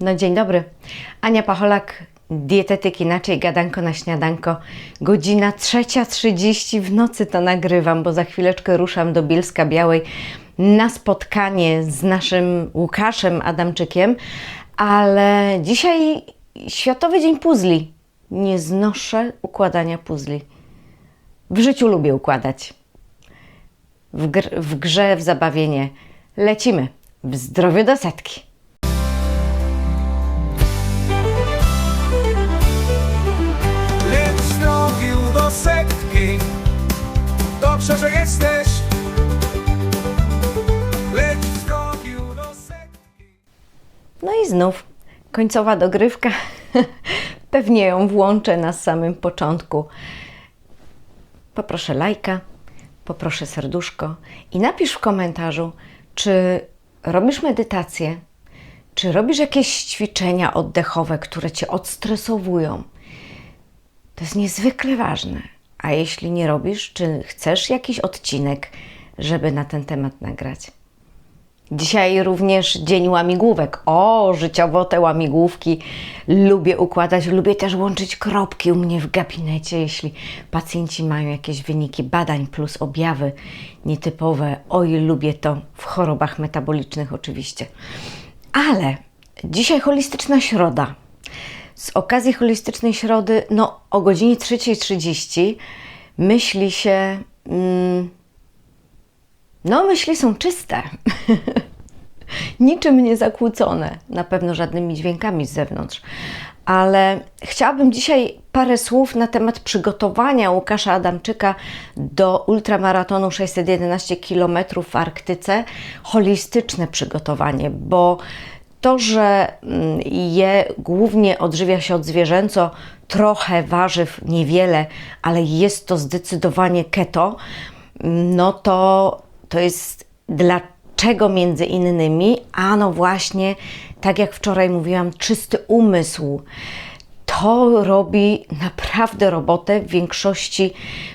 No dzień dobry. Ania Pacholak, dietetyk inaczej, gadanko na śniadanko. Godzina 3.30 w nocy to nagrywam, bo za chwileczkę ruszam do Bielska Białej na spotkanie z naszym Łukaszem Adamczykiem, ale dzisiaj Światowy Dzień Puzli. Nie znoszę układania puzli. W życiu lubię układać. W, gr- w grze, w zabawienie. Lecimy. W zdrowiu do setki. Dobrze, że jesteś No i znów końcowa dogrywka. Pewnie ją włączę na samym początku. Poproszę lajka, poproszę serduszko i napisz w komentarzu, czy robisz medytację, czy robisz jakieś ćwiczenia oddechowe, które cię odstresowują. To jest niezwykle ważne. A jeśli nie robisz, czy chcesz jakiś odcinek, żeby na ten temat nagrać? Dzisiaj również dzień łamigłówek. O, życiowo te łamigłówki lubię układać, lubię też łączyć kropki u mnie w gabinecie, jeśli pacjenci mają jakieś wyniki badań plus objawy nietypowe. Oj, lubię to w chorobach metabolicznych oczywiście. Ale dzisiaj holistyczna środa. Z okazji holistycznej środy, no o godzinie 3.30 myśli się... Mm, no, myśli są czyste. Niczym nie zakłócone, na pewno żadnymi dźwiękami z zewnątrz. Ale chciałabym dzisiaj parę słów na temat przygotowania Łukasza Adamczyka do ultramaratonu 611 km w Arktyce. Holistyczne przygotowanie, bo to, że mm, je głównie odżywia się od zwierzęco, trochę warzyw, niewiele, ale jest to zdecydowanie keto, no to, to jest dlaczego między innymi, a no właśnie, tak jak wczoraj mówiłam, czysty umysł. To robi naprawdę robotę w większości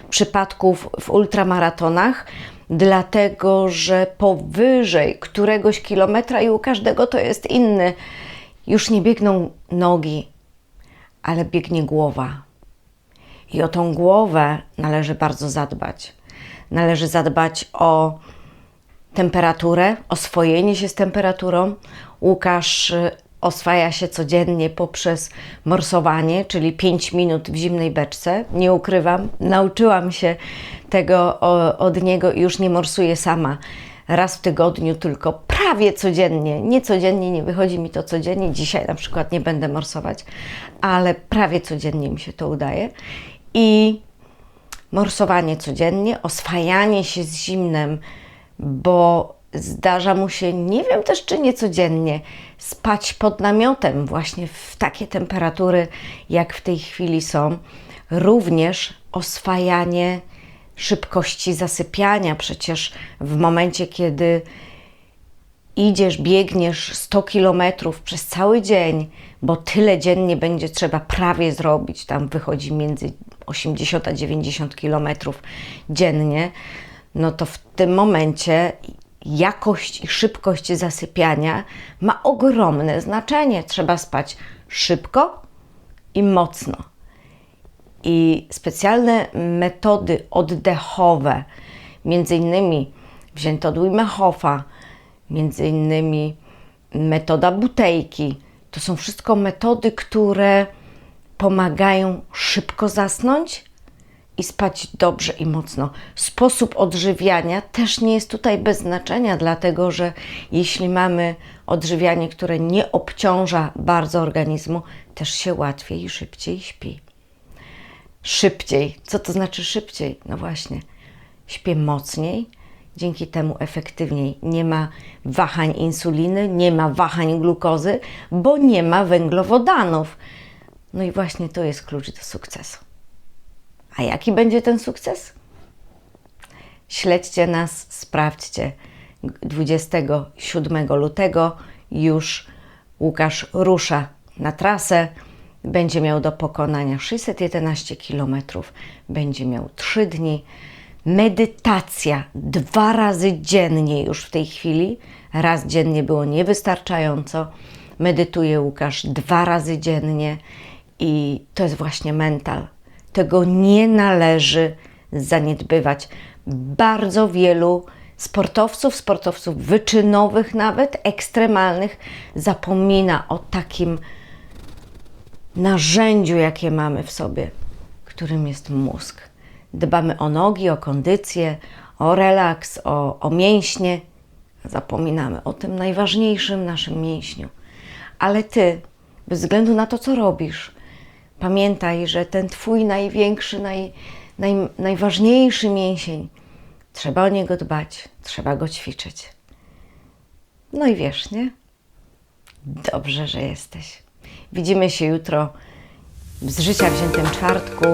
przypadków w ultramaratonach, dlatego że powyżej któregoś kilometra i u każdego to jest inny, już nie biegną nogi, ale biegnie głowa. I o tą głowę należy bardzo zadbać. Należy zadbać o temperaturę, oswojenie się z temperaturą. Łukasz oswaja się codziennie poprzez morsowanie, czyli 5 minut w zimnej beczce. Nie ukrywam, nauczyłam się tego od niego i już nie morsuję sama raz w tygodniu, tylko prawie codziennie. Nie codziennie, nie wychodzi mi to codziennie. Dzisiaj na przykład nie będę morsować, ale prawie codziennie mi się to udaje. I morsowanie codziennie, oswajanie się z zimnem, bo zdarza mu się, nie wiem też czy nie codziennie, spać pod namiotem właśnie w takie temperatury, jak w tej chwili są. Również oswajanie szybkości zasypiania. Przecież w momencie, kiedy idziesz, biegniesz 100 kilometrów przez cały dzień, bo tyle dziennie będzie trzeba prawie zrobić, tam wychodzi między 80 a 90 kilometrów dziennie, no to w tym momencie jakość i szybkość zasypiania ma ogromne znaczenie. Trzeba spać szybko i mocno. I specjalne metody oddechowe, między innymi wzięto od Wima Hofa, między innymi metoda butejki. To są wszystko metody, które pomagają szybko zasnąć i spać dobrze i mocno. Sposób odżywiania też nie jest tutaj bez znaczenia, dlatego że jeśli mamy odżywianie, które nie obciąża bardzo organizmu, też się łatwiej i szybciej śpi. Szybciej. Co to znaczy szybciej? No właśnie, śpię mocniej, dzięki temu efektywniej. Nie ma wahań insuliny, nie ma wahań glukozy, bo nie ma węglowodanów. No i właśnie to jest klucz do sukcesu. A jaki będzie ten sukces? Śledźcie nas, sprawdźcie. 27 lutego już Łukasz rusza na trasę. Będzie miał do pokonania 611 km, będzie miał 3 dni. Medytacja dwa razy dziennie już w tej chwili. Raz dziennie było niewystarczająco. Medytuje Łukasz dwa razy dziennie i to jest właśnie mental. Tego nie należy zaniedbywać. Bardzo wielu sportowców, sportowców wyczynowych, nawet ekstremalnych, zapomina o takim narzędziu, jakie mamy w sobie, którym jest mózg. Dbamy o nogi, o kondycję, o relaks, o, o mięśnie. Zapominamy o tym najważniejszym naszym mięśniu. Ale ty, bez względu na to, co robisz, pamiętaj, że ten twój największy, naj, naj, najważniejszy mięsień, trzeba o niego dbać, trzeba go ćwiczyć. No i wiesz, nie? Dobrze, że jesteś. Widzimy się jutro z życia wziętym czwartku